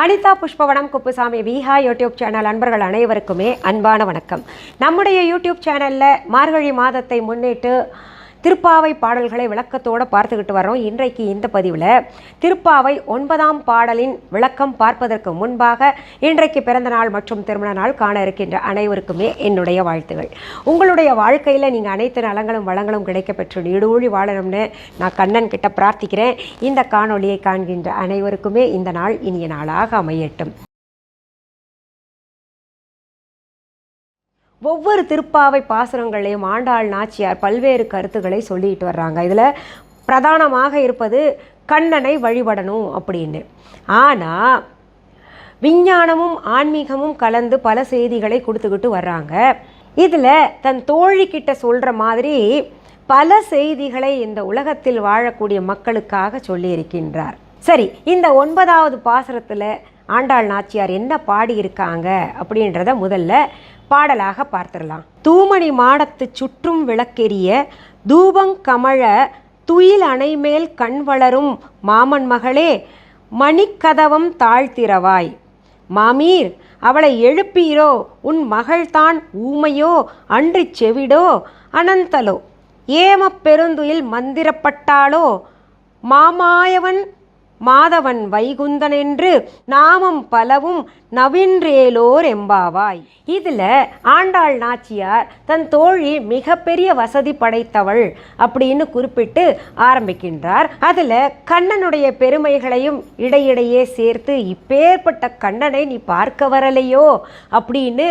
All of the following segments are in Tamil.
அனிதா புஷ்பவனம் குப்புசாமி விஹா யூடியூப் சேனல் அன்பர்கள் அனைவருக்குமே அன்பான வணக்கம். நம்முடைய யூடியூப் சேனலில் மார்கழி மாதத்தை முன்னிட்டு திருப்பாவை பாடல்களை விளக்கத்தோடு பார்த்துக்கிட்டு வரோம் இன்றைக்கு இந்த பதிவில் திருப்பாவை ஒன்பதாம் பாடலின் விளக்கம் பார்ப்பதற்கு முன்பாக இன்றைக்கு பிறந்த நாள் மற்றும் திருமண நாள் காண இருக்கின்ற அனைவருக்குமே என்னுடைய வாழ்த்துகள். உங்களுடைய வாழ்க்கையில் நீங்கள் அனைத்து நலங்களும் வளங்களும் கிடைக்க பெற்று நீடூழி வாழணும்னு நான் கண்ணன் கிட்ட பிரார்த்திக்கிறேன். இந்த காணொலியை காண்கின்ற அனைவருக்குமே இந்த நாள் இனிய நாளாக அமையட்டும். ஒவ்வொரு திருப்பாவை பாசுரங்களையும் ஆண்டாள் நாச்சியார் பல்வேறு கருத்துக்களை சொல்லிட்டு வர்றாங்க. இதில் பிரதானமாக இருப்பது கண்ணனை வழிபடணும் அப்படின்னு. ஆனால் விஞ்ஞானமும் ஆன்மீகமும் கலந்து பல செய்திகளை கொடுத்துக்கிட்டு வர்றாங்க. இதில் தன் தோழிக்கிட்ட சொல்கிற மாதிரி பல செய்திகளை இந்த உலகத்தில் வாழக்கூடிய மக்களுக்காக சொல்லியிருக்கின்றார். சரி இந்த ஒன்பதாவது பாசுரத்தில் ஆண்டாள் நாச்சியார் என்ன பாடியிருக்காங்க அப்படின்றத முதல்ல பாடலாக பார்த்துடலாம். தூமணி மாடத்து சுற்றும் விளக்கெரிய தூபங்கமழ துயில் அணைமேல் கண் வளரும் மாமன் மகளே மணிக்கதவம் தாழ்த்திரவாய் மாமீர் அவளை எழுப்பீரோ? உன் மகள்தான் ஊமையோ? அன்றி செவிடோ? அனந்தலோ? ஏமப் பெருந்துயில் மந்திரப்பட்டாளோ? மாமாயவன் மாதவன் வைகுந்தன் என்று நாமம் பலவும் நவின்றேலோர் எம்பாவாய். இதில் ஆண்டாள் நாச்சியார் தன் தோழி மிகப்பெரிய வசதி படைத்தவள் அப்படின்னு குறிப்பிட்டு ஆரம்பிக்கின்றார். அதில் கண்ணனுடைய பெருமைகளையும் இடையிடையே சேர்த்து இப்பேற்பட்ட கண்ணனை நீ பார்க்க வரலையோ அப்படின்னு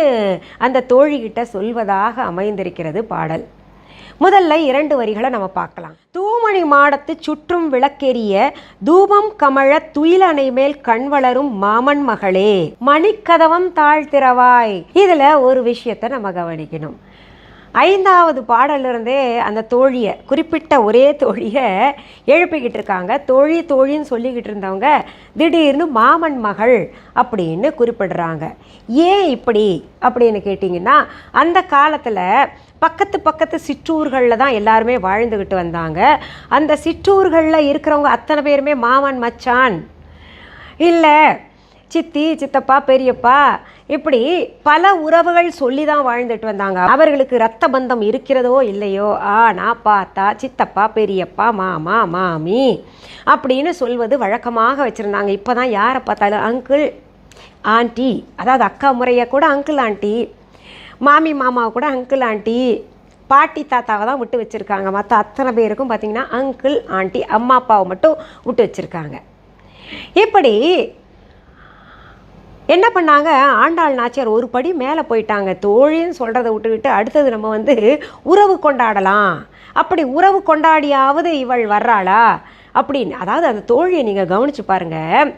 அந்த தோழிகிட்ட சொல்வதாக அமைந்திருக்கிறது பாடல். முதல்ல இரண்டு வரிகளை நம்ம பார்க்கலாம். தூமணி மாடத்து சுற்றும் விளக்கெரிய தூபம் கமழ துயிலணை மேல் கண் வளரும் மாமன் மகளே மணிக்கதவம் தாழ்த்திரவாய் இதுல ஒரு விஷயத்தை நம்ம கவனிக்கணும். ஐந்தாவது பாடலிருந்தே அந்த தோழியை குறிப்பிட்ட ஒரே தோழியை எழுப்பிக்கிட்டு இருக்காங்க. தோழி தோழின்னு சொல்லிக்கிட்டு இருந்தவங்க திடீர்னு மாமன் மகள் அப்படின்னு குறிப்பிடுறாங்க. ஏன் இப்படி அப்படின்னு கேட்டிங்கன்னா அந்த காலத்தில் பக்கத்து பக்கத்து சிற்றூர்களில் தான் எல்லாருமே வாழ்ந்துக்கிட்டு வந்தாங்க. அந்த சிற்றூர்களில் இருக்கிறவங்க அத்தனை பேருமே மாமன் மச்சான். இல்லை சித்தி சித்தப்பா பெரியப்பா இப்படி பல உறவுகள் சொல்லி தான் வாழ்ந்துட்டு வந்தாங்க. அவர்களுக்கு ரத்த பந்தம் இருக்கிறதோ இல்லையோ? ஆனால் பார்த்தா சித்தப்பா பெரியப்பா மாமா மாமி அப்படின்னு சொல்வது வழக்கமாக வச்சுருந்தாங்க. இப்போ தான் யாரை பார்த்தாலும் அங்கிள் ஆண்டி அதாவது அக்கா முறையை கூட அங்கிள் ஆண்டி மாமி மாமாவை கூட அங்கிள் ஆண்டி பாட்டி தாத்தாவை தான் விட்டு வச்சுருக்காங்க. மற்ற அத்தனை பேருக்கும் பார்த்திங்கன்னா அங்கிள் ஆண்டி அம்மா அப்பாவை மட்டும் விட்டு வச்சுருக்காங்க. இப்படி என்ன பண்ணாங்க? ஆண்டாள் நாச்சியார் ஒரு படி மேலே போயிட்டாங்க. தோழின்னு சொல்கிறத விட்டுக்கிட்டு அடுத்தது நம்ம வந்து உறவு கொண்டாடலாம். அப்படி உறவு கொண்டாடியாவது இவள் வர்றாளா? அப்படின்னு. அதாவது அந்த தோழியை நீங்கள் கவனித்து பாருங்கள்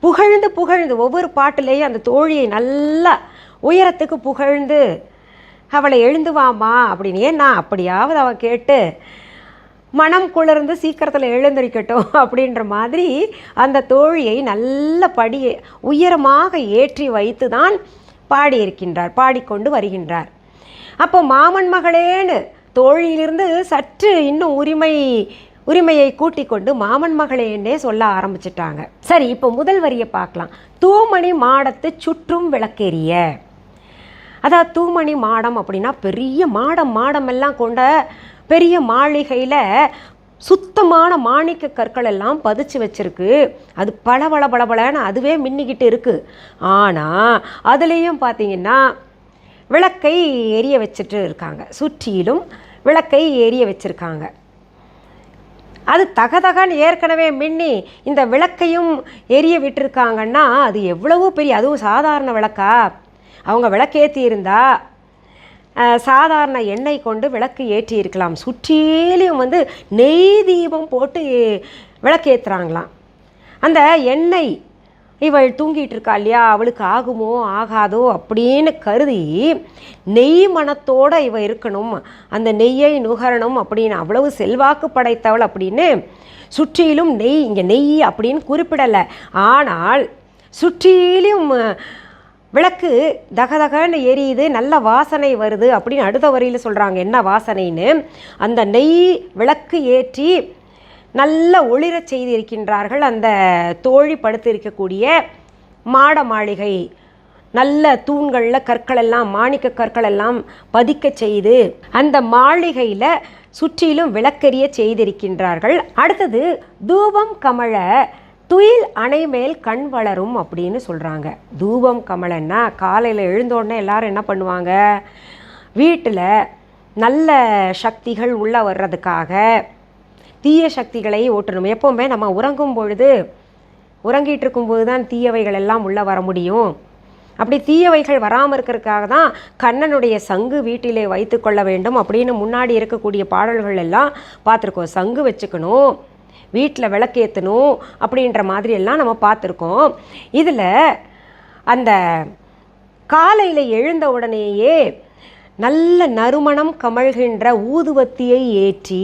புகழ்ந்து புகழ்ந்து ஒவ்வொரு பாட்டுலேயும் அந்த தோழியை நல்லா உயரத்துக்கு புகழ்ந்து அவளை எழுந்துவாமா அப்படின்னு. ஏன்னா அப்படியாவது அவள் கேட்டு மனம் குளிர்ந்து சீக்கிரத்தில் எழுந்திருக்கட்டும் அப்படின்ற மாதிரி அந்த தோழியை நல்ல படியை உயரமாக ஏற்றி வைத்து தான் பாடியிருக்கின்றார் பாடிக்கொண்டு வருகின்றார். அப்போ மாமன் மகளேன்னு தோழியிலிருந்து சற்று இன்னும் உரிமை உரிமையை கூட்டிக் கொண்டு மாமன் மகளேன்னே சொல்ல ஆரம்பிச்சிட்டாங்க. சரி இப்போ முதல் வரியை பார்க்கலாம். தூமணி மாடத்து சுற்றும் விளக்கெரிய அதாவது தூமணி மாடம் அப்படின்னா பெரிய மாடம் மாடம் எல்லாம் கொண்ட பெரிய மாளிகையில் சுத்தமான மாணிக்க கற்கள் எல்லாம் பதிச்சு வச்சிருக்கு. அது பல பல பளபளன்னு அதுவே மின்னிக்கிட்டு இருக்குது ஆனால் அதுலேயும் பார்த்தீங்கன்னா விளக்கை எரிய வச்சுட்டு இருக்காங்க. சுற்றிலும் விளக்கை எரிய வச்சுருக்காங்க. அது தகதகன்னு ஏற்கனவே மின்னி இந்த விளக்கையும் எரிய விட்டுருக்காங்கன்னா அது எவ்வளவோ பெரிய அதுவும் சாதாரண விளக்கா? அவங்க விளக்கேற்றி சாதாரண எண்ணெய் கொண்டு விளக்கு ஏற்றி இருக்கலாம் சுற்றிலையும் வந்து நெய் தீபம் போட்டு விளக்கேற்றுறாங்களாம் அந்த எண்ணெய் இவள் தூங்கிட்டு இருக்கா இல்லையா? அவளுக்கு ஆகுமோ? ஆகாதோ? அப்படின்னு கருதி நெய் மனத்தோடு இவ இருக்கணும். அந்த நெய்யை நுகரணும் அப்படின்னு அவ்வளவு செல்வாக்கு படைத்தவள் அப்படின்னு சுற்றிலும் நெய் இங்கே நெய் அப்படின்னு குறிப்பிடலை. ஆனால் சுற்றிலும் விளக்கு தகதகன்னு எரியுது நல்ல வாசனை வருது அப்படின்னு அடுத்த வரியில் சொல்கிறாங்க என்ன வாசனைன்னு? அந்த நெய் விளக்கு ஏற்றி நல்ல ஒளிரச் செய்திருக்கின்றார்கள். அந்த தோழி படுத்து இருக்கக்கூடிய மாட மாளிகை நல்ல தூண்களில் கற்கள் எல்லாம் மாணிக்க கற்கள் எல்லாம் பதிக்க செய்து அந்த மாளிகையில் சுற்றிலும் விளக்கெரிய செய்திருக்கின்றார்கள். அடுத்தது தூபம் கமழ துயில் அணை மேல் கண் வளரும் அப்படின்னு சொல்கிறாங்க தூபம் கமலன்னா காலையில் எழுந்தோடனே எல்லாரும் என்ன பண்ணுவாங்க? வீட்டில் நல்ல சக்திகள் உள்ளே வர்றதுக்காக தீய சக்திகளை ஓட்டணும். எப்போவுமே நம்ம உறங்கும் பொழுது உறங்கிட்டு இருக்கும்போது தான் தீயவைகள் எல்லாம் உள்ளே வர முடியும். அப்படி தீயவைகள் வராமல் இருக்கிறதுக்காக தான் கண்ணனுடைய சங்கு வீட்டிலே வைத்து கொள்ள வேண்டும் அப்படின்னு முன்னாடி இருக்கக்கூடிய பாடல்கள் எல்லாம் பார்த்துருக்கோம். சங்கு வச்சுக்கணும். வீட்டில் விளக்கேற்றணும் அப்படின்ற மாதிரியெல்லாம் நம்ம பார்த்துருக்கோம். இதில் அந்த காலையில் எழுந்த உடனேயே நல்ல நறுமணம் கமழ்கின்ற ஊதுவத்தியை ஏற்றி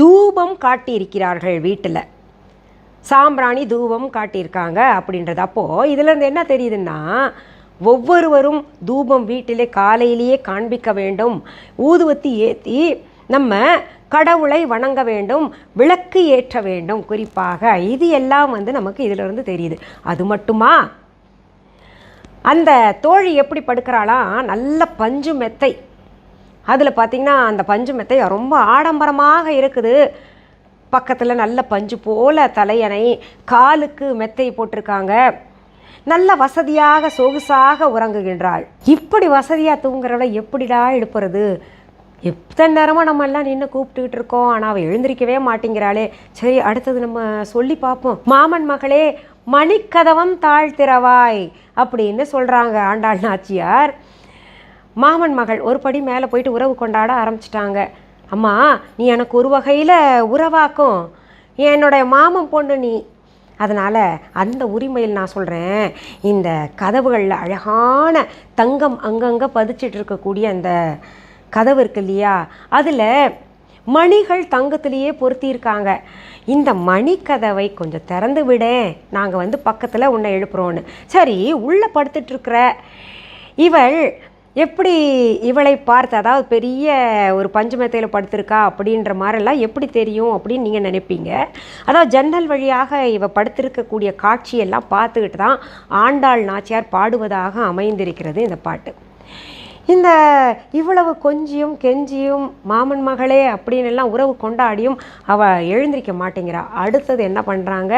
தூபம் காட்டியிருக்கிறார்கள் வீட்டில். சாம்பிராணி தூபம் காட்டியிருக்காங்க அப்படின்றது. அப்போது இதிலேருந்து என்ன தெரியுதுன்னா ஒவ்வொருவரும் தூபம் வீட்டிலே காலையிலேயே காண்பிக்க வேண்டும். ஊதுவத்தி ஏற்றி நம்ம கடவுளை வணங்க வேண்டும் விளக்கு ஏற்ற வேண்டும். குறிப்பாக இது எல்லாம் வந்து நமக்கு இதிலிருந்து தெரியுது. அது மட்டுமா? அந்த தோழி எப்படி படுக்கிறாளாம் நல்ல பஞ்சு மெத்தை. அதில் பார்த்திங்கன்னா அந்த பஞ்சு மெத்தை ரொம்ப ஆடம்பரமாக இருக்குது. பக்கத்தில் நல்ல பஞ்சு போல தலையணை காலுக்கு மெத்தை போட்டிருக்காங்க. நல்ல வசதியாக சொகுசாக உறங்குகின்றாள். இப்படி வசதியாக தூங்குறவளை எப்படிடா எடுப்புறது எத்தனை நேரமாக நம்ம எல்லாம் நின்று கூப்பிட்டுக்கிட்டு இருக்கோம்? ஆனால் அவள் எழுந்திருக்கவே மாட்டேங்கிறாளே. சரி அடுத்தது நம்ம சொல்லி பார்ப்போம். மாமன் மகளே மணிக்கதவம் தாழ்த்திறவாய் அப்படின்னு சொல்கிறாங்க ஆண்டாள் நாச்சியார். மாமன் மகள் ஒரு படி மேலே போயிட்டு உறவு கொண்டாட ஆரம்பிச்சிட்டாங்க. அம்மா நீ எனக்கு ஒரு வகையில் உறவாக்கும். என்னுடைய மாமன் பொண்ணு நீ. அதனால் அந்த உரிமையில் நான் சொல்கிறேன் இந்த கதவுகளில் அழகான தங்கம் அங்கங்கே பதிச்சிட்டு இருக்கக்கூடிய அந்த கதவு இருக்கு இல்லையா? அதில் மணிகள் தங்கத்திலேயே பொருத்தியிருக்காங்க. இந்த மணிக்கதவை கொஞ்சம் திறந்து விடேன் நாங்கள் வந்து பக்கத்தில் உன்னை எழுப்புறோன்னு. சரி உள்ளே படுத்துட்டு இருக்கிற இவள் எப்படி இவளை பார்த்து அதாவது பெரிய ஒரு பஞ்சமத்தையில் படுத்திருக்கா அப்படின்ற மாதிரிலாம் எப்படி தெரியும் அப்படின்னு நீங்கள் நினைப்பீங்க? அதாவது ஜன்னல் வழியாக இவ படுத்திருக்கக்கூடிய காட்சியெல்லாம் பார்த்துக்கிட்டு தான் ஆண்டாள் நாச்சியார் பாடுவதாக அமைந்திருக்கிறது இந்த பாட்டு. இந்த இவ்வளவு கொஞ்சியும் கெஞ்சியும் மாமன் மகளே அப்படின்னு எல்லாம் உறவு கொண்டாடியும் அவள் எழுந்திருக்க மாட்டேங்கிறா. அடுத்தது என்ன பண்ணுறாங்க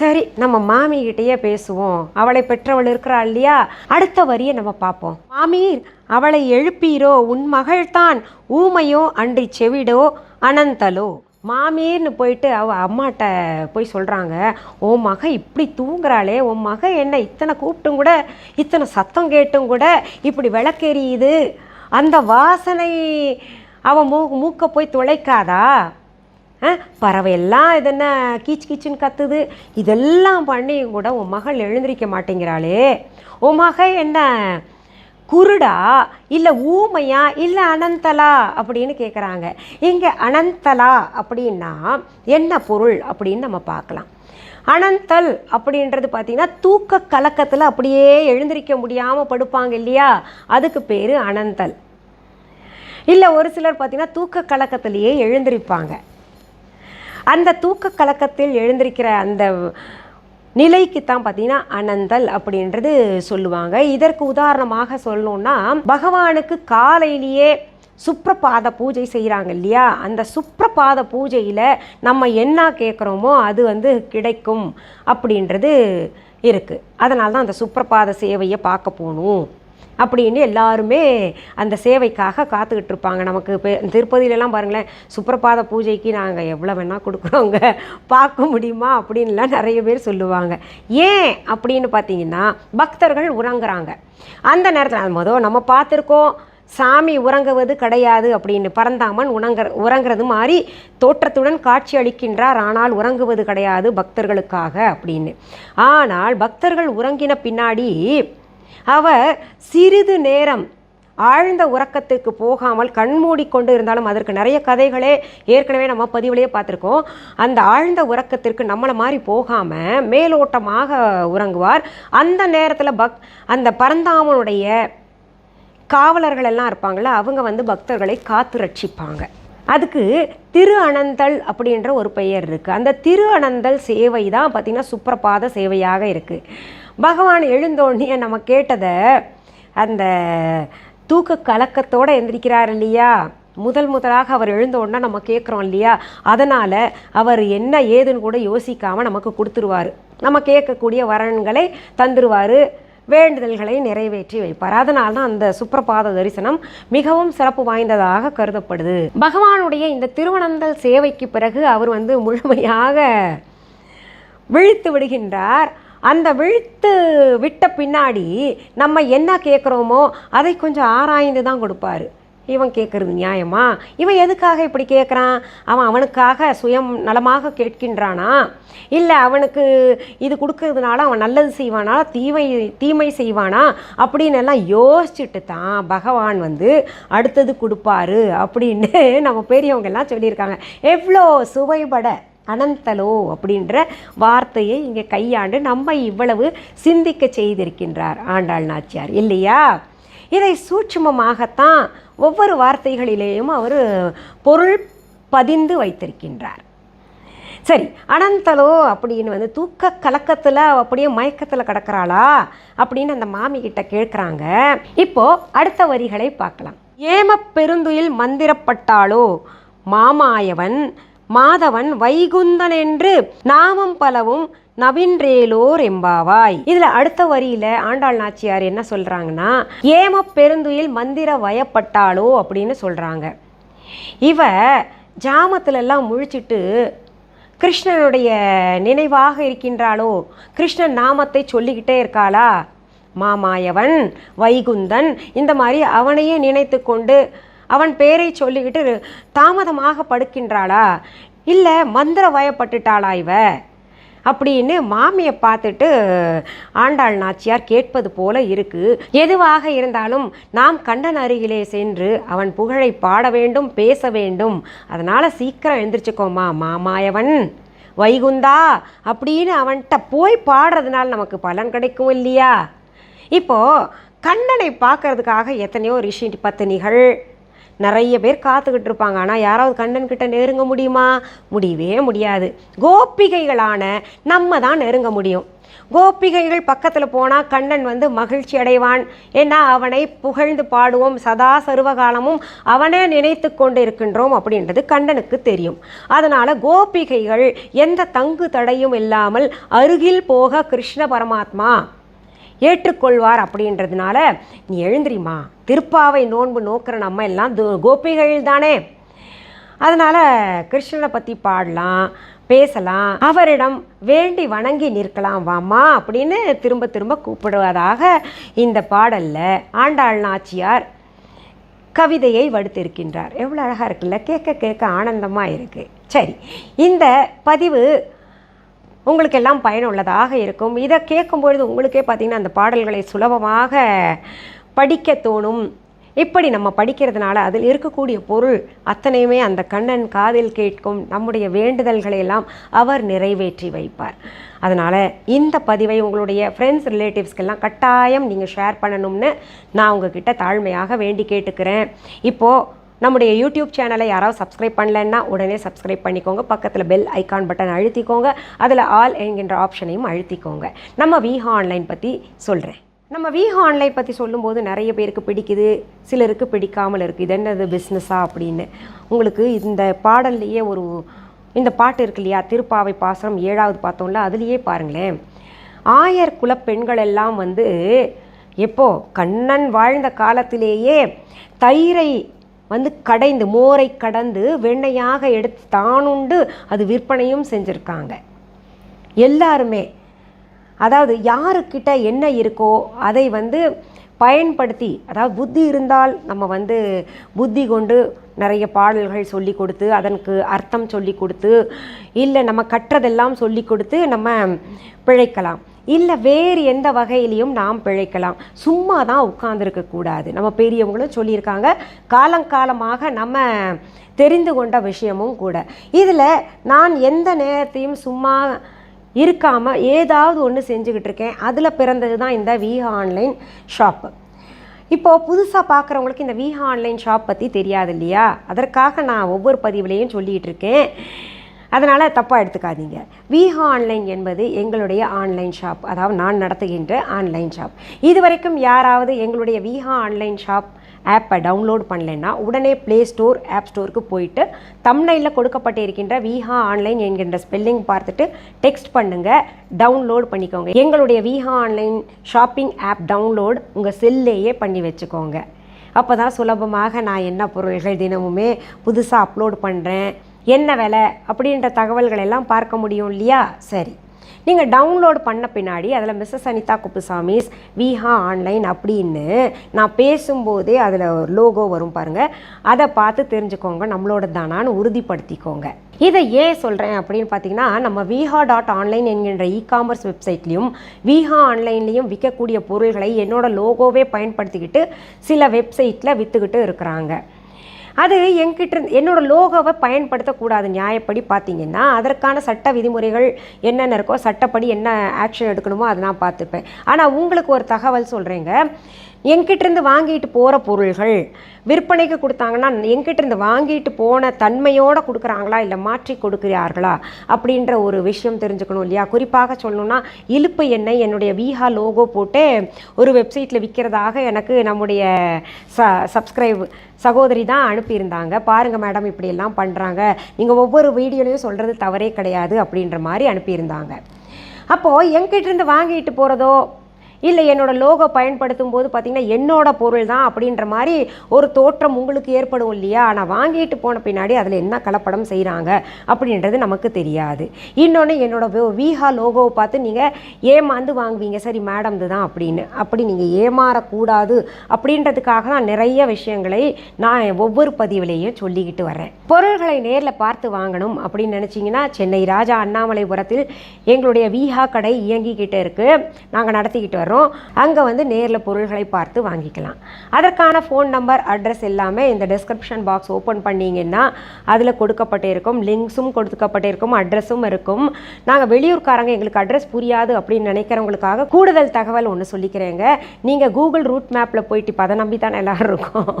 சரி நம்ம மாமிகிட்டேயே பேசுவோம். அவளை பெற்றவள் இருக்கிறா இல்லையா? அடுத்த வரியை நம்ம பார்ப்போம். மாமீர் அவளை எழுப்பீரோ உன் மகள்தான். ஊமையோ அன்றி செவிடோ அனந்தலோ. மாமீர்னு போயிட்டு அவ அம்மாட்ட போய் சொல்கிறாங்க உன் மக இப்படி தூங்குறாளே உன் மக என்ன இத்தனை கூப்பிட்டும் கூட இத்தனை சத்தம் கேட்டும் கூட இப்படி விளக்கெரியுது. அந்த வாசனை அவன் மூ மூக்க போய் துளைக்காதா ஆ, பறவையெல்லாம் இது என்ன கீச் கீச்சுன்னு கத்துது. இதெல்லாம் பண்ணியும் கூட உன் மகள் எழுந்திருக்க மாட்டேங்கிறாளே. உன் மக என்ன குருடா இல்லை ஊமையா இல்லை அனந்தலா அப்படின்னு கேட்குறாங்க இங்கே அனந்தலா அப்படின்னா என்ன பொருள் அப்படின்னு நம்ம பார்க்கலாம். அனந்தல் அப்படின்றது பார்த்திங்கன்னா தூக்க கலக்கத்தில் அப்படியே எழுந்திருக்க முடியாமல் படுப்பாங்க இல்லையா? அதுக்கு பேர் அனந்தல். இல்லை ஒரு சிலர் பார்த்திங்கன்னா தூக்க கலக்கத்திலேயே எழுந்திருப்பாங்க. அந்த தூக்க கலக்கத்தில் எழுந்திருக்கிற அந்த நிலைக்கு தான் பார்த்தீங்கன்னா அனந்தல் அப்படின்றது சொல்லுவாங்க. இதற்கு உதாரணமாக சொல்லணும்னா பகவானுக்கு காலையிலேயே சுப்ரபாத பூஜை செய்கிறாங்க இல்லையா? அந்த சுப்ரபாத பூஜையில் நம்ம என்ன கேட்குறோமோ அது வந்து கிடைக்கும் அப்படின்றது இருக்குது அதனால தான் அந்த சுப்ரபாத சேவையை பார்க்க போகணும். அப்படின்னு எல்லாருமே அந்த சேவைக்காக காத்துக்கிட்டு இருப்பாங்க. நமக்கு இப்போ திருப்பதியிலலாம் பாருங்களேன் சுப்பிரபாத பூஜைக்கு நாங்கள் எவ்வளோ வேணால் கொடுக்குறோங்க. பார்க்க முடியுமா அப்படின்லாம் நிறைய பேர் சொல்லுவாங்க. ஏன் அப்படின்னு பார்த்தீங்கன்னா பக்தர்கள் உறங்குறாங்க. அந்த நேரத்தில் மொதல் நம்ம பார்த்துருக்கோம் சாமி உறங்குவது கிடையாது அப்படின்னு பரந்தாமன் உணங்குற உறங்குறது மாதிரி தோற்றத்துடன் காட்சி அளிக்கின்றார். ஆனால் உறங்குவது கிடையாது பக்தர்களுக்காக அப்படின்னு. ஆனால் பக்தர்கள் உறங்கின பின்னாடி அவர் சிறிது நேரம் ஆழ்ந்த உறக்கத்துக்கு போகாமல் கண்மூடி கொண்டு இருந்தாலும் அதற்கு நிறைய கதைகளே ஏற்கனவே நம்ம பதிவுலேயே பார்த்துருக்கோம். அந்த ஆழ்ந்த உறக்கத்திற்கு நம்மளை மாதிரி போகாமல் மேலோட்டமாக உறங்குவார். அந்த நேரத்தில் பக் அந்த பரந்தாமனுடைய காவலர்கள் எல்லாம் இருப்பாங்களே அவங்க வந்து பக்தர்களை காத்து ரட்சிப்பாங்க. அதுக்கு திரு அனந்தல் அப்படின்ற ஒரு பெயர் இருக்குது அந்த திரு அனந்தல் சேவை தான் பார்த்திங்கன்னா சுப்பிரபாத சேவையாக இருக்குது பகவான் எழுந்தோடனே நம்ம கேட்டதை அந்த தூக்க கலக்கத்தோடு எந்திரிக்கிறார் இல்லையா? முதல் முதலாக அவர் எழுந்தோடனே நம்ம கேட்குறோம் இல்லையா? அதனால் அவர் என்ன ஏதுன்னு கூட யோசிக்காமல் நமக்கு கொடுத்துருவார். நம்ம கேட்கக்கூடிய வரன்களை தந்துருவார் வேண்டுதல்களை நிறைவேற்றி வைப்பார். அதனால் தான் அந்த சுப்பிரபாத தரிசனம் மிகவும் சிறப்பு வாய்ந்ததாக கருதப்படுது. பகவானுடைய இந்த திருவனந்தல் சேவைக்கு பிறகு அவர் வந்து முழுமையாக விழித்து விடுகின்றார். அந்த விழுத்து விட்ட பின்னாடி நம்ம என்ன கேட்குறோமோ அதை கொஞ்சம் ஆராய்ந்து தான் கொடுப்பாரு. இவன் கேட்குறது நியாயமா? இவன் எதுக்காக இப்படி கேட்குறான் அவன் அவனுக்காக சுயம் நலமாக கேட்கின்றானா? இல்லை அவனுக்கு இது கொடுக்கறதுனால அவன் நல்லது செய்வானா? தீமை தீமை செய்வானா? அப்படின்னு எல்லாம் யோசிச்சுட்டு தான் பகவான் வந்து அடுத்தது கொடுப்பாரு அப்படின்னு நம்ம பெரியவங்க எல்லாம் சொல்லியிருக்காங்க. எவ்வளோ சுவைபட அனந்தலோ அப்படின்ற வார்த்தையை இங்கே கையாண்டு நம்ம இவ்வளவு சிந்திக்க செய்திருக்கின்றார் ஆண்டாள் நாச்சியார். இல்லையா? இதை சூட்சுமமாகத்தான் ஒவ்வொரு வார்த்தைகளிலேயும் அவர் பொருள் பதிந்து வைத்திருக்கின்றார். சரி அனந்தலோ அப்படின்னு வந்து தூக்க கலக்கத்தில் அப்படியே மயக்கத்தில் கிடக்கிறாளா அப்படின்னு அந்த மாமி கிட்ட கேட்குறாங்க. இப்போ அடுத்த வரிகளை பார்க்கலாம். ஏம பெருந்துயில் மந்திரப்பட்டாளோ? மாமாயவன் மாதவன் வைகுந்தன் என்று நாமம் பலவும் நவின்றேலோர் எம்பாவாய் இதுல அடுத்த வரியில ஆண்டாள் நாச்சியார் என்ன சொல்றாங்கன்னா ஏம பெருந்துயில் மந்திர வயப்பட்டாளோ அப்படின்னு சொல்றாங்க. இவ ஜாமத்துல எல்லாம் முழிச்சிட்டு கிருஷ்ணனுடைய நினைவாக இருக்கின்றாளோ கிருஷ்ணன் நாமத்தை சொல்லிக்கிட்டே இருக்காளா? மாமாயவன் வைகுந்தன் இந்த மாதிரி அவனையே நினைத்து கொண்டு அவன் பேரை சொல்லிக்கிட்டு தாமதமாக படுக்கின்றாளா? இல்லை மந்திர வயப்பட்டுட்டாளா இவ? அப்படின்னு மாமியை பார்த்துட்டு ஆண்டாள் நாச்சியார் கேட்பது போல இருக்கு. எதுவாக இருந்தாலும் நாம் கண்ணன் அருகிலே சென்று அவன் புகழை பாட வேண்டும் பேச வேண்டும். அதனால சீக்கிரம் எழுந்திரிச்சுக்கோமா மாமாயவன். வைகுந்தா! அப்படின்னு அவன்கிட்ட போய் பாடுறதுனால நமக்கு பலன் கிடைக்கும் இல்லையா? இப்போ கண்ணனை பார்க்கறதுக்காக எத்தனையோ ரிஷி பத்தினிகள் நிறைய பேர் காத்துக்கிட்டு இருப்பாங்க ஆனால் யாராவது கண்ணன் கிட்ட நெருங்க முடியுமா? முடியவே முடியாது. கோபிகைகளான நம்ம தான் நெருங்க முடியும். கோபிகைகள் பக்கத்தில் போனால் கண்ணன் வந்து மகிழ்ச்சி அடைவான். ஏன்னா அவனை புகழ்ந்து பாடுவோம். சதா சர்வகாலமும் அவனே நினைத்து கொண்டு இருக்கின்றோம் அப்படின்றது கண்ணனுக்கு தெரியும். அதனால் கோபிகைகள் எந்த தங்கு தடையும் இல்லாமல் அருகில் போக கிருஷ்ண பரமாத்மா ஏற்றுக்கொள்வார் அப்படின்றதுனால நீ எழுந்திரிமா திருப்பாவை நோன்பு நோக்கிற நம்ம எல்லாம் கோபிகள் தானே. அதனால் கிருஷ்ணனை பற்றி பாடலாம் பேசலாம். அவரிடம் வேண்டி வணங்கி நிற்கலாம் வாமா அப்படின்னு திரும்ப திரும்ப கூப்பிடுவதாக இந்த பாடலில் ஆண்டாள் நாச்சியார் கவிதையை வடுத்திருக்கின்றார். எவ்வளோ அழகாக இருக்குல்ல? கேட்க கேட்க ஆனந்தமாக இருக்குது சரி இந்த பதிவு உங்களுக்கு எல்லாம் பயனுள்ளதாக இருக்கும். இதை கேட்கும்பொழுது உங்களுக்கே பார்த்தீங்கன்னா அந்த பாடல்களை சுலபமாக படிக்க தோணும். இப்படி நம்ம படிக்கிறதுனால அதில் இருக்கக்கூடிய பொருள் அத்தனையுமே அந்த கண்ணன் காதில் கேட்கும். நம்முடைய வேண்டுதல்களை எல்லாம் அவர் நிறைவேற்றி வைப்பார். அதனால் இந்த பதிவை உங்களுடைய ஃப்ரெண்ட்ஸ் ரிலேட்டிவ்ஸ்க்கெல்லாம் கட்டாயம் நீங்கள் ஷேர் பண்ணணும்னு நான் உங்ககிட்ட தாழ்மையாக வேண்டி கேட்டுக்கிறேன். இப்போது நம்முடைய யூடியூப் சேனலை யாராவது சப்ஸ்கிரைப் பண்ணலன்னா உடனே சப்ஸ்கிரைப் பண்ணிக்கோங்க. பக்கத்தில் பெல் ஐகான் பட்டன் அழுத்திக்கோங்க. அதில் ஆல் என்கின்ற ஆப்ஷனையும் அழுத்திக்கோங்க. நம்ம விஹா ஆன்லைன் பற்றி சொல்கிறேன் நம்ம விஹா ஆன்லைன் பற்றி சொல்லும்போது நிறைய பேருக்கு பிடிக்குது. சிலருக்கு பிடிக்காமல் இருக்குது இது என்னது பிஸ்னஸா அப்படின்னு. உங்களுக்கு இந்த பாடல்லையே ஒரு இந்த பாட்டு இருக்கு இல்லையா? திருப்பாவை பாசனம் ஏழாவது பார்த்தோம்ல அதுலேயே பாருங்களேன். ஆயர் குல பெண்கள் எல்லாம் வந்து எப்போ? கண்ணன் வாழ்ந்த காலத்திலேயே தயிரை வந்து கடைந்து மோரை கடந்து வெண்ணையாக எடுத்து தானுண்டு அது விற்பனையும் செஞ்சுருக்காங்க. எல்லாருமே அதாவது யாருக்கிட்ட என்ன இருக்கோ அதை வந்து பயன்படுத்தி அதாவது புத்தி இருந்தால் நம்ம வந்து புத்தி கொண்டு நிறைய பாடல்கள் சொல்லி கொடுத்து அதற்கு அர்த்தம் சொல்லி கொடுத்து இல்லை நம்ம கற்றதெல்லாம் சொல்லி கொடுத்து நம்ம பிழைக்கலாம். இல்லை வேறு எந்த வகையிலையும் நாம் பிழைக்கலாம். சும்மா தான் உட்கார்ந்துருக்க கூடாது. நம்ம பெரியவங்களும் சொல்லியிருக்காங்க. காலங்காலமாக நம்ம தெரிந்து கொண்ட விஷயமும் கூட. இதில் நான் எந்த நேரத்தையும் சும்மா இருக்காமல் ஏதாவது ஒன்று செஞ்சுக்கிட்டு இருக்கேன். அதில் பிறந்தது தான் இந்த விஹா ஆன்லைன் ஷாப்பு இப்போது புதுசாக பார்க்குறவங்களுக்கு இந்த விஹா ஆன்லைன் ஷாப் பற்றி தெரியாது இல்லையா? அதற்காக நான் ஒவ்வொரு பதிவுலேயும் சொல்லிகிட்டு இருக்கேன். அதனால் தப்பாக எடுத்துக்காதீங்க. விஹா ஆன்லைன் என்பது எங்களுடைய ஆன்லைன் ஷாப். அதாவது நான் நடத்துகின்ற ஆன்லைன் ஷாப். இதுவரைக்கும் யாராவது எங்களுடைய விஹா ஆன்லைன் ஷாப் ஆப்பை டவுன்லோட் பண்ணலைன்னா உடனே ப்ளே ஸ்டோர் ஆப் ஸ்டோருக்கு போயிட்டு தம்னையில் கொடுக்கப்பட்டு இருக்கின்ற விஹா ஆன்லைன் என்கின்ற ஸ்பெல்லிங் பார்த்துட்டு டெக்ஸ்ட் பண்ணுங்கள் டவுன்லோட் பண்ணிக்கோங்க. எங்களுடைய Viha online shopping app download உங்கள் செல்லையே பண்ணி வச்சுக்கோங்க. அப்போ தான் சுலபமாக நான் என்ன பொருள்கள் தினமுமே புதுசாக அப்லோட் பண்ணுறேன் என்ன விலை அப்படின்ற தகவல்கள் எல்லாம் பார்க்க முடியும் இல்லையா? சரி. நீங்கள் டவுன்லோட் பண்ண பின்னாடி அதில் மிஸ்ஸஸ் அனிதா குப்புசாமிஸ் விஹா ஆன்லைன் அப்படின்னு நான் பேசும்போதே அதில் ஒரு லோகோ வரும் பாருங்கள் அதை பார்த்து தெரிஞ்சுக்கோங்க. நம்மளோட தானான்னு உறுதிப்படுத்திக்கோங்க. இதை ஏன் சொல்கிறேன் அப்படின்னு பார்த்தீங்கன்னா நம்ம விஹா டாட் ஆன்லைன் என்கின்ற இ காமர்ஸ் வெப்சைட்லேயும் விஹா ஆன்லைன்லேயும் விற்கக்கூடிய பொருள்களை என்னோட லோகோவே பயன்படுத்திக்கிட்டு சில வெப்சைட்டில் விற்றுக்கிட்டு இருக்கிறாங்க. அது என்கிட்ட என்னோட லோகோவை பயன்படுத்தக்கூடாது. நியாயப்படி பார்த்தீங்கன்னா அதற்கான சட்ட விதிமுறைகள் என்னென்ன இருக்கோ சட்டப்படி என்ன ஆக்ஷன் எடுக்கணுமோ அதை நான் பார்த்துப்பேன். ஆனால் உங்களுக்கு ஒரு தகவல் சொல்கிறேங்க என்கிட்டேருந்து வாங்கிட்டு போகிற பொருள்கள் விற்பனைக்கு கொடுத்தாங்கன்னா என்கிட்டேருந்து வாங்கிட்டு போன தன்மையோடு கொடுக்குறாங்களா இல்லை மாற்றி கொடுக்குறார்களா அப்படின்ற ஒரு விஷயம் தெரிஞ்சுக்கணும் இல்லையா? குறிப்பாக சொல்லணும்னா இழுப்பு எண்ணெய் என்னுடைய விஹா லோகோ போட்டு ஒரு வெப்சைட்டில் விற்கிறதாக எனக்கு நம்முடைய ச சப்ஸ்கிரைப் சகோதரி தான் அனுப்பியிருந்தாங்க. பாருங்கள் மேடம் இப்படியெல்லாம் பண்ணுறாங்க நீங்கள் ஒவ்வொரு வீடியோலையும் சொல்கிறது தவறே கிடையாது அப்படின்ற மாதிரி அனுப்பியிருந்தாங்க. அப்போது என்கிட்டேருந்து வாங்கிட்டு போகிறதோ இல்லை என்னோட லோகோ பயன்படுத்தும் போது பார்த்தீங்கன்னா என்னோட பொருள் தான் அப்படின்ற மாதிரி ஒரு தோற்றம் உங்களுக்கு ஏற்படும் இல்லையா? ஆனால் வாங்கிட்டு போன பின்னாடி அதில் என்ன கலப்படம் செய்கிறாங்க அப்படின்றது நமக்கு தெரியாது. இன்னொன்று என்னோட வீஹா விஹா லோகோவை பார்த்து நீங்கள் ஏமாந்து வாங்குவீங்க. சரி மேடம் தான் அப்படின்னு. அப்படி நீங்கள் ஏமாறக்கூடாது அப்படின்றதுக்காக தான் நிறைய விஷயங்களை நான் ஒவ்வொரு பதிவிலையும் சொல்லிக்கிட்டு வரேன் பொருள்களை நேரில் பார்த்து வாங்கணும் அப்படின்னு நினச்சிங்கன்னா சென்னை ராஜா அண்ணாமலைபுரத்தில் எங்களுடைய விஹா கடை இயங்கிக்கிட்டு இருக்குது நாங்கள் நடத்திக்கிட்டு வர்றோம். அங்கே வந்து நேரில் பொருள்களை பார்த்து வாங்கிக்கலாம். அதற்கான ஃபோன் நம்பர் அட்ரஸ் எல்லாமே இந்த டிஸ்கிரிப்ஷன் பாக்ஸ் ஓப்பன் பண்ணிங்கன்னா அதில் கொடுக்கப்பட்டிருக்கும். லிங்க்ஸும் கொடுக்கப்பட்டிருக்கும். அட்ரஸும் இருக்கும். நாங்கள் வெளியூர்காரங்க எங்களுக்கு அட்ரஸ் புரியாது அப்படின்னு நினைக்கிறவங்களுக்காக கூடுதல் தகவல் ஒன்று சொல்லிக்கிறேங்க. நீங்கள் கூகுள் ரூட் மேப்பில் போயிட்டு இப்போ அதை நம்பி தானே எல்லோரும் இருக்கும்.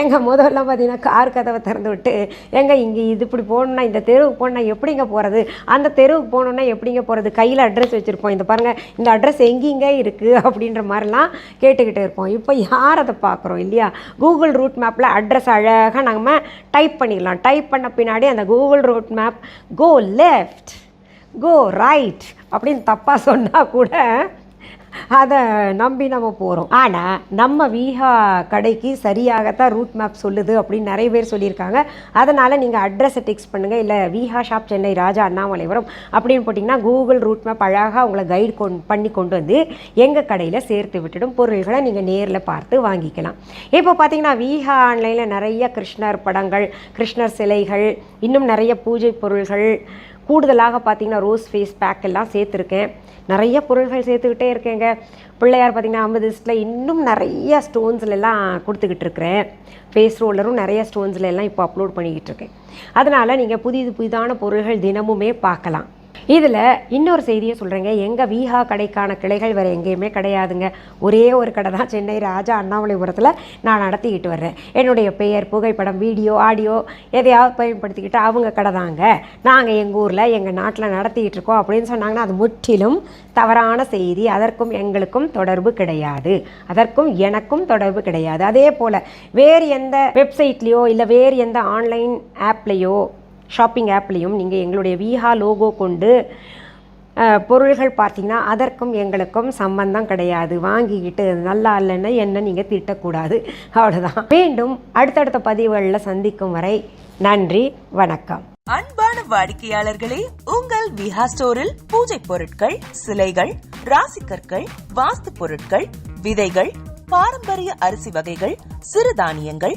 எங்கள் முதல்ல பார்த்தீங்கன்னா கார் கதவை திறந்து விட்டு எங்க இங்கே இது இப்படி போகணுன்னா இந்த தெருவுக்கு போகணுன்னா எப்படிங்க போகிறது அந்த தெருவுக்கு போகணுன்னா எப்படிங்க போகிறது கையில் அட்ரஸ் வச்சுருப்போம். இந்த பாருங்கள் இந்த அட்ரஸ் எங்கேங்க இருக்குது அப்படின்ற மாதிரிலாம் கேட்டுக்கிட்டு இருப்போம். இப்போ யார் அதை பார்க்குறோம் இல்லையா? கூகுள் ரூட் மேப்பில் அட்ரஸ் அழகாக நம்ம டைப் பண்ணிடலாம். டைப் பண்ண பின்னாடி அந்த Google route map go left go right அப்படின்னு தப்பாக சொன்னால் கூட அதை நம்பி நம்ம போகிறோம் ஆனால் நம்ம வீஹா கடைக்கு சரியாகத்தான் ரூட் மேப் சொல்லுது அப்படின்னு நிறைய பேர் சொல்லியிருக்காங்க. அதனால் நீங்கள் அட்ரஸை டெக்ஸ்ட் பண்ணுங்கள் இல்லை வீஹா ஷாப் சென்னை ராஜா அண்ணாமலைபுரம் அப்படின்னு போட்டிங்கன்னா கூகுள் ரூட் மேப் அழகாக உங்களை கைடு கொண்டு பண்ணி கொண்டு வந்து எங்கள் கடையில் சேர்த்து விட்டுடும். பொருள்களை நீங்கள் நேரில் பார்த்து வாங்கிக்கலாம். இப்போ பார்த்தீங்கன்னா வீஹா ஆன்லைனில் நிறைய கிருஷ்ணர் படங்கள் கிருஷ்ணர் சிலைகள் இன்னும் நிறைய பூஜை பொருள்கள் கூடுதலாக பார்த்தீங்கன்னா ரோஸ் ஃபேஸ் பேக் எல்லாம் சேர்த்துருக்கேன். நிறைய பொருள்கள் சேர்த்துக்கிட்டே இருக்கேங்க. பிள்ளையார் பார்த்தீங்கன்னா லிஸ்ட்டில் இன்னும் நிறைய ஸ்டோன்ஸ்ல கொடுத்துக்கிட்டு இருக்கிறேன். ஃபேஸ் ரோலரும் நிறைய ஸ்டோன்ஸ்ல எல்லாம் இப்போ அப்லோட் பண்ணிக்கிட்டு இருக்கேன். அதனால் நீங்கள் புதிது புதிதான பொருள்கள் தினமுமே பார்க்கலாம். இதில் இன்னொரு செய்தியை சொல்கிறேங்க எங்கள் வீஹா கடைக்கான கிளைகள் வேறு எங்கேயுமே கிடையாதுங்க. ஒரே ஒரு கடை தான் சென்னை ராஜா அண்ணாமலைபுரத்தில் நான் நடத்திக்கிட்டு வர்றேன். என்னுடைய பெயர் புகைப்படம் வீடியோ ஆடியோ எதையாவது பயன்படுத்திக்கிட்டு அவங்க கடை தாங்க. நாங்கள் எங்கள் ஊரில் எங்கள் நாட்டில் நடத்திக்கிட்டு இருக்கோம் அப்படின்னு சொன்னாங்கன்னா அது முற்றிலும் தவறான செய்தி. அதற்கும் எங்களுக்கும் தொடர்பு கிடையாது. அதற்கும் எனக்கும் தொடர்பு கிடையாது. அதே போல் வேறு எந்த வெப்சைட்லேயோ இல்லை வேறு எந்த ஆன்லைன் ஆப்லேயோ ஷாப்பிங் ஆப்லேயும் நீங்கள் எங்களுடைய விஹா லோகோ கொண்டு பொருள்கள் பார்த்தீங்கன்னா அதற்கும் எங்களுக்கும் சம்பந்தம் கிடையாது. வாங்கிக்கிட்டு நல்லா இல்லைன்னு என்ன நீங்கள் திட்டக்கூடாது. அவ்வளோதான் மீண்டும் அடுத்தடுத்த பதிவுகளில் சந்திக்கும் வரை நன்றி வணக்கம். அன்பான வாடிக்கையாளர்களே உங்கள் விஹா ஸ்டோரில் பூஜை பொருட்கள் சிலைகள் ராசிக்கற்கள் வாஸ்து பொருட்கள் விதைகள் பாரம்பரிய அரிசி வகைகள் சிறுதானியங்கள்